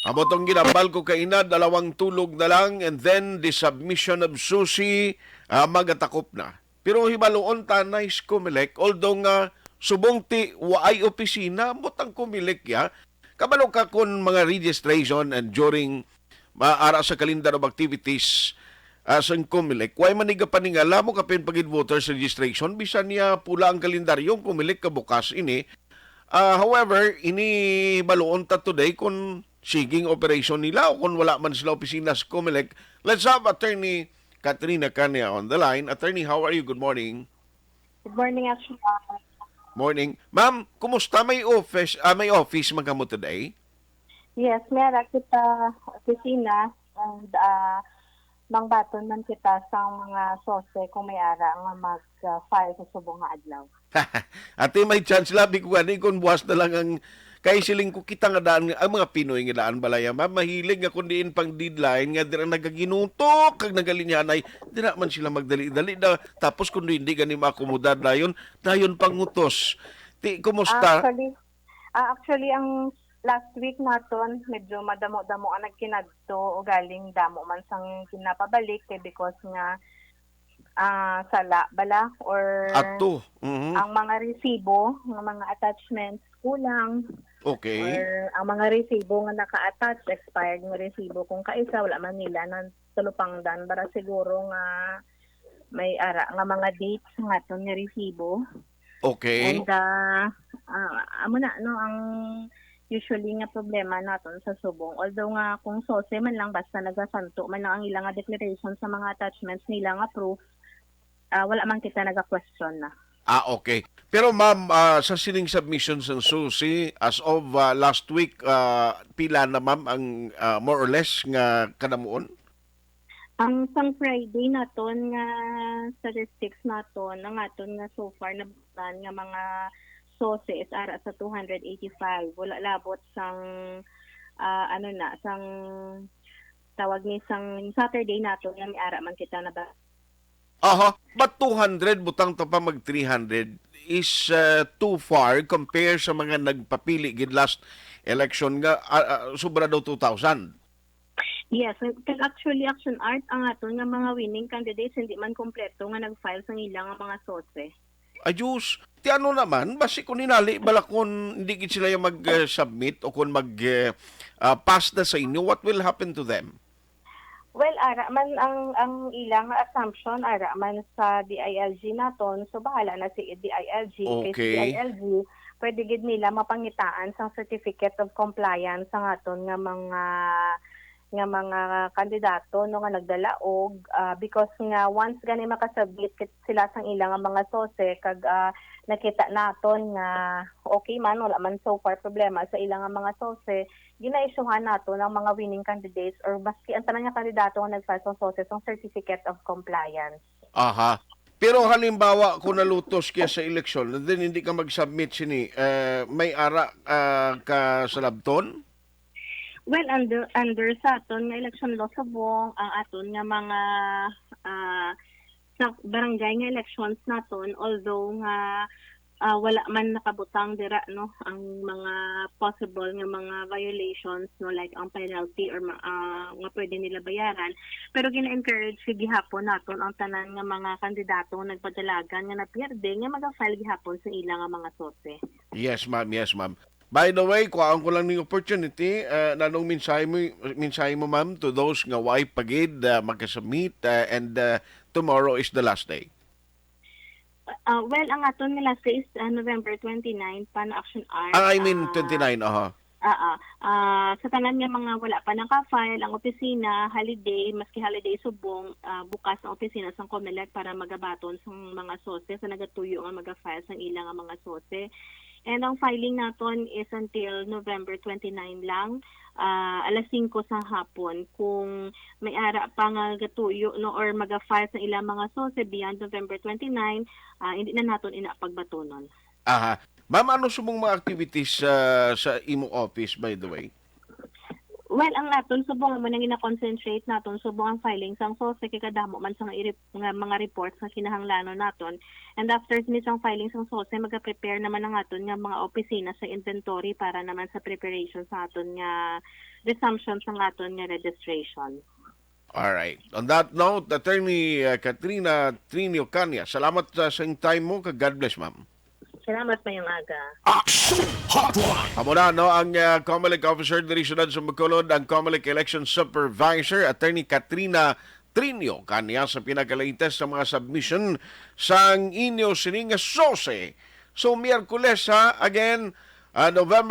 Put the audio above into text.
Amo tong ginambal ko kaina, dalawang tulog na lang and then the submission of susi ah, magatakop na. Pero hibaluon ta nice kumilik, although nga subong ti waay opisina, butang kumilik ya. Kabalo ka kun mga registration and during maara sa calendar of activities as ang kumilik, way maniga paningala mo kapin pagid voters registration, bisan niya pula ang kalendaryong kumilik ka bukas ini, Ah, however, ini baluon ta today kung siging operation nila o kung wala man sila opisina sa Comelec. Let's have Attorney Katrina Kanya on the line. Attorney, how are you? Good morning. Good morning, actually. Morning. Ma'am, kumusta? May office, ah, may office man kamo today? Yes, meron kita opisina and uh, mangbaton man kita sa mga sose kung may ara nga mag-file sa subong nga adlaw. Ate, may chance labi ko gani kung buwas na lang ang kay siling ko kita nga daan ang mga Pinoy nga daan balaya ma'am. Mahilig nga kun diin pang deadline nga dira nagaginutok kag nagalinyanay dira man sila magdali-dali na tapos kun hindi gani maakomodar dayon dayon pangutos ti kumusta? Actually, ah, actually ang last week naton medyo madamo-damo ang nagkinadto o galing damo man sang kinapabalik kay because nga ah, sala bala or ato Mhm. ang mga resibo, ng mga attachments kulang okay. Or ang mga resibo nga naka-attach expired nga resibo. Kung kaisa wala man nila nang tulupangdan para siguro nga may ara nga mga dates nga ton nga resibo. Okay. And uh, ah, amo na no ang usually nga problema naton sa subong. Although nga kung sose man lang basta nagasanto man lang ang ilang nga declaration sa mga attachments nila nga proof ah, wala man kita naga-question na ah okay. Pero ma'am ah, sa siling submissions ng susi as of ah, last week ah, pila na ma'am ang ah, more or less nga kanamuon? Ang sang Friday naton nga statistics naton ang aton nga so far nabutan nga mga sources ara sa 285 wala labot sang ah, ano na sang tawag ni sang Saturday naton nga may ara man kita na ba Aha, but 200 butang to pa mag 300 is uh, too far compare sa mga nagpapili gid last election nga ah, ah, sobra daw 2,000. Yes, kag actually action art ang aton nga mga winning candidates hindi man kompleto nga nag-file sang ilang nga mga source. Ayos, ti ano naman, basi kung ninali, bala kung hindi gid sila yung mag-submit o kung mag-pass na sa inyo, what will happen to them? Well, ara man ang ang ilang assumption ara man sa DILG naton so bahala na si DILG kay Okay. DILG pwede gid nila mapangitaan sang certificate of compliance sa aton nga mga nga mga kandidato no nga nagdala og ah, because nga once gani makasubmit kit sila sang ilang mga sose kag ah, nakita naton nga okay man wala man so far problema sa ilang mga sose ginaisyuhan nato ng mga winning candidates or baski ang tanang nga kandidato nga nag-file sa sose ng certificate of compliance. Aha. Pero halimbawa kung nalutos kaya sa eleksyon, then hindi ka mag-submit sini, eh, may ara ah, ka sa labton? Well, under under sa aton nga election law subong ang aton nga mga ah, sa barangay nga elections naton although nga ah, wala man nakabutang dira no ang mga possible nga mga violations no like ang penalty or ah, nga pwede nila bayaran pero gina-encourage si gihapon naton ang tanan nga mga kandidato nagpadalagan nga napierde nga maga-file gihapon sa ilang nga mga source. Yes, ma'am. Yes, ma'am. By the way, kuhaan ko lang ng opportunity, uh, nanong mensahe mo, mensahe mo ma'am, to those nga why pagid, uh, magkasubmit, uh, and uh, tomorrow is the last day. Uh, well, ang aton nga last day is uh, November 29 pan action art. Ah, I mean, Ah, 29, aha. Ah, ah. Ah, sa tanan nga mga wala pa naka-file ang opisina, holiday, maski holiday subong, ah, bukas ang opisina sa Comelec para magabaton sa mga sose sa nagatuyo nga maga-file sa ilang mga sose. And ang filing naton is until November 29 lang, ah, alas 5 sa hapon. Kung may ara pa nga gatuyo no or maga-file sa ilang mga sose beyond November 29, ah, hindi na naton ina pagbatonon. Aha. Ma'am, ano sumong mga activities uh, sa imo office, by the way? Well, ang naton subong mo nang ina-concentrate naton subong ang filing sang so sa kadamo man sa nga mga reports nga kinahanglanon naton. And after ni sang filing sang so mag-prepare naman ang aton nga mga opisina sa inventory para naman sa preparation sa aton nga resumption sa aton nga registration. All right. On that note, Attorney uh, Katrina Trinio Canya, salamat sa sa time mo. God bless, ma'am. Salamat mayong aga. Action Hotline. Amo na, no, ang uh, Comelec Officer diri syudad sa Bacolod, ang Comelec Election Supervisor, Attorney Katrina Trinio, kaniya sa pinakalatest sa mga submission sang inyo sininga sose. So, Miyerkules ha, again, uh, November